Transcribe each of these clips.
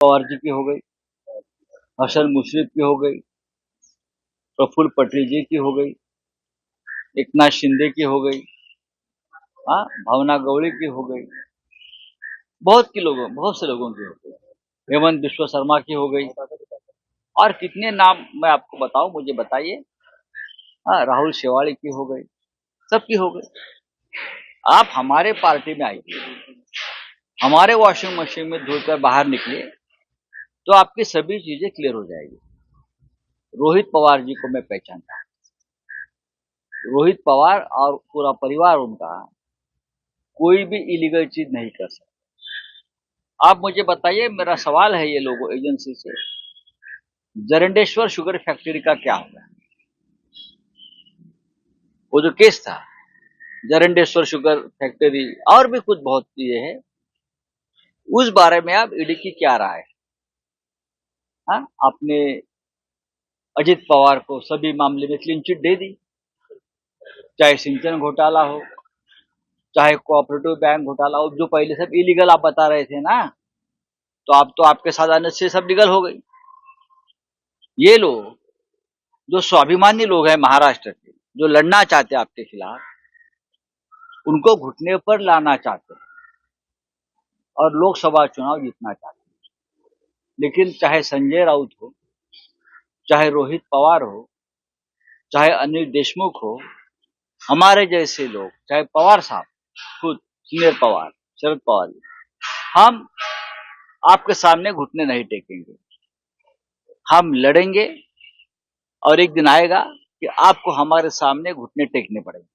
पवार जी की हो गई हसन मुशरफ की हो गई, प्रफुल्ल पटेल जी की हो गई, एकनाथ शिंदे की हो गई हाँ भावना गवड़ी की हो गई। बहुत की लोगों, बहुत से लोगों की हो गई। हेमंत विश्व शर्मा की हो गई। और कितने नाम मैं आपको बताऊँ, मुझे बताइए। हाँ राहुल शेवाड़ी की हो गई सबकी हो गई। आप हमारे पार्टी में आइए। हमारे वॉशिंग मशीन में धोकर बाहर निकले तो आपकी सभी चीज़ें क्लियर हो जाएगी। रोहित पवार जी को मैं पहचानता हूँ। रोहित पवार और पूरा परिवार उनका कोई भी इलीगल चीज़ नहीं कर सकता। आप मुझे बताइए, मेरा सवाल है ये लोगों एजेंसी से। जरंडेश्वर शुगर फैक्ट्री का क्या होगा? वो जो केस था, जरंडेश्वर शुगर फैक्ट्री और भी कुछ बहुत चीज़ें हैं। उस बारे में आप ईडी की क्या राय? है हाँ आपने अजित पवार को सभी मामले में क्लीन चिट दे दी। चाहे सिंचन घोटाला हो, चाहे कोऑपरेटिव बैंक घोटाला हो, जो पहले सब इलीगल आप बता रहे थे ना तो आप तो आपके साथ आने से सब लीगल हो गई। ये लोग, जो स्वाभिमानी लोग हैं महाराष्ट्र के, जो लड़ना चाहते हैं आपके खिलाफ, उनको घुटने पर लाना चाहते हैं और लोकसभा चुनाव जीतना चाहते लेकिन चाहे संजय राउत हो चाहे रोहित पवार हो चाहे अनिल देशमुख हो हमारे जैसे लोग चाहे पवार साहब खुद सुनील पवार शरद पवार जी हम आपके सामने घुटने नहीं टेकेंगे। हम लड़ेंगे और एक दिन आएगा कि आपको हमारे सामने घुटने टेकने पड़ेंगे।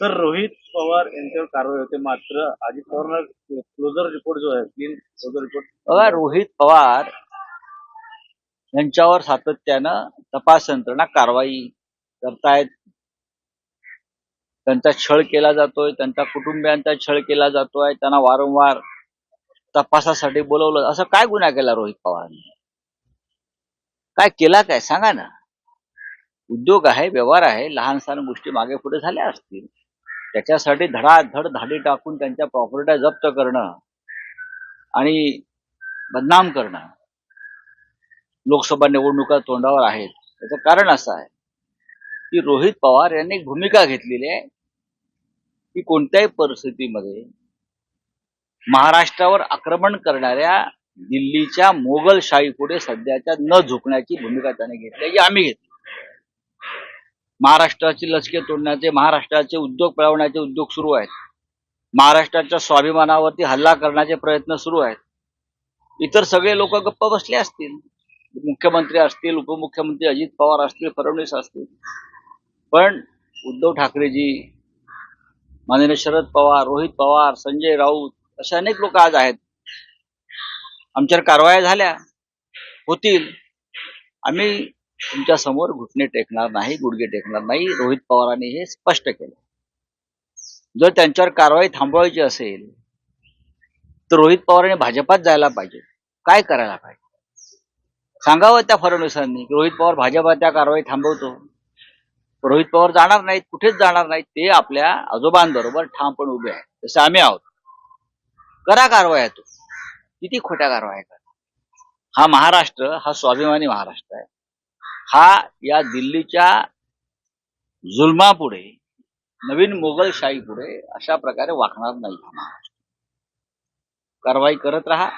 सर रोहित पवार यांच्यावर कारवाई होते मात्र अजित पवार क्लोजर रिपोर्ट जो है क्लोजर रिपोर्ट रोहित पवार यांच्यावर सातत्यानं तपास यंत्रणा कारवाई करतायत. त्यांचा छळ केला जातोय त्यांच्या कुटुंबियांचा छळ केला जातोय त्यांना वारंवार तपासासाठी बोलवलं. असं काय गुन्हा केला रोहित पवारांनी? काय केला काय? सांगा ना. उद्योग आहे व्यवहार आहे लहान सहान गोष्टी मागे पुढे झाल्या असतील. त्याच्यासाठी धडाधड धाडी टाकून त्यांच्या प्रॉपर्ट्या जप्त करणं आणि बदनाम करणं. लोकसभा निवडणुका तोंडावर आहेत. त्याचं कारण असं आहे की रोहित पवार यांनी एक भूमिका घेतलेली आहे की कोणत्याही परिस्थितीमध्ये महाराष्ट्रावर आक्रमण करणाऱ्या दिल्लीच्या मोगलशाही पुढे सध्याच्या न झुकण्याची भूमिका त्याने घेतली आहे, जी आम्ही घेतली. महाराष्ट्राची लचके तोडण्याचे महाराष्ट्राचे उद्योग पळवण्याचे उद्योग सुरू आहेत. महाराष्ट्राच्या स्वाभिमानावरती हल्ला करण्याचे प्रयत्न सुरू आहेत. इतर सगळे लोक गप्प बसले असतील. मुख्यमंत्री असतील उपमुख्यमंत्री अजित पवार असतील फडणवीस असतील. पण उद्धव ठाकरेजी माननीय शरद पवार रोहित पवार संजय राऊत असे अनेक लोक आज आहेत. आमच्यावर कारवाया झाल्या होतील. आम्ही तुमच्यासमोर घुटणे टेकणार नाही गुडघे टेकणार नाही रोहित पवारांनी हे स्पष्ट केलं. जर त्यांच्यावर कारवाई थांबवायची असेल तर रोहित पवारांनी भाजपात जायला पाहिजे. काय करायला पाहिजे? सांगावं त्या फडणवीसांनी की रोहित पवार भाजपा त्या कारवाई थांबवतो. रोहित पवार जाणार नाहीत कुठेच जाणार नाहीत ते आपल्या आजोबांबरोबर ठामपण उभे आहेत. जसे आम्ही आहोत. करा कारवाया तो किती खोट्या कारवाया करा हा महाराष्ट्र हा स्वाभिमानी महाराष्ट्र आहे. हा या दिल्लीच्या जुलमापुढे नवीन मोगलशाही पुढे अशा प्रकारे वाकणार नाही हा महाराष्ट्र. कारवाई करत राहा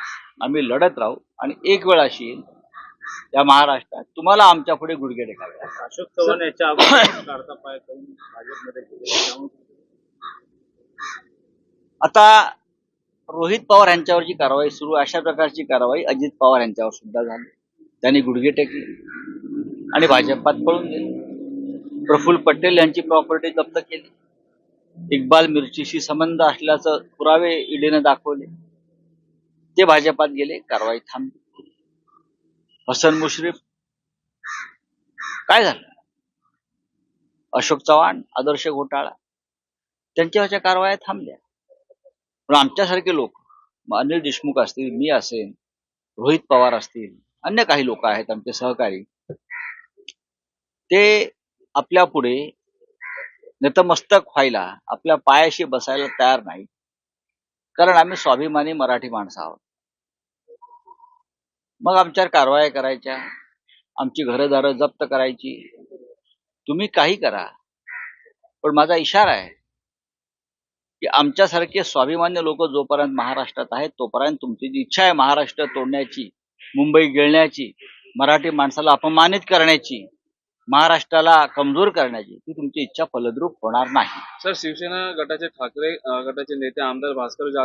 आम्ही लढत राहू आणि एक वेळ अशी येईल या महाराष्ट्रात. तुम्हाला आमच्या पुढे गुडघे टेकावे. अशोक चव्हाण याच्या अगोदर काढता पाय करून भाजपमध्ये गेले त्यामुळे आता रोहित पवार यांच्यावरची कारवाई सुरू. अशा प्रकारची कारवाई अजित पवार यांच्यावर सुद्धा झाली. त्यांनी गुडघे टेकले आणि भाजपात पळून गेले. प्रफुल्ल पटेल यांची प्रॉपर्टी जप्त केली. इक्बाल मिरचीशी संबंध असल्याचं पुरावे ईडीने दाखवले. ते भाजपात गेले कारवाई थांबली. हसन मुश्रीफ. काय झालं? अशोक चव्हाण आदर्श घोटाळा. त्यांच्यावरच्या कारवाया थांबल्या. पण आमच्यासारखे लोक अनिल देशमुख असतील मी असेल रोहित पवार असतील अन्य काही लोक आहेत आमचे सहकारी ते आपल्या पुढे नतमस्तक व्हायला आपल्या पायाशी बसायला तयार नाही कारण आम्ही स्वाभिमानी मराठी माणसं आहोत. मग आमच्यावर कारवाया करायच्या. आमची घरदारं जप्त करायची. तुम्ही काही करा. पण माझा इशारा आहे की आमच्यासारखे स्वाभिमान्य लोक जोपर्यंत महाराष्ट्रात आहेत तोपर्यंत तुमची जी इच्छा आहे महाराष्ट्र तोडण्याची मुंबई गिळण्याची मराठी माणसाला अपमानित करण्याची महाराष्ट्राला कमजोर करण्याची ती तुमची इच्छा फलद्रूप होणार नाही. सर शिवसेना गटाचे ठाकरे गटाचे नेते आमदार भास्कर जाधव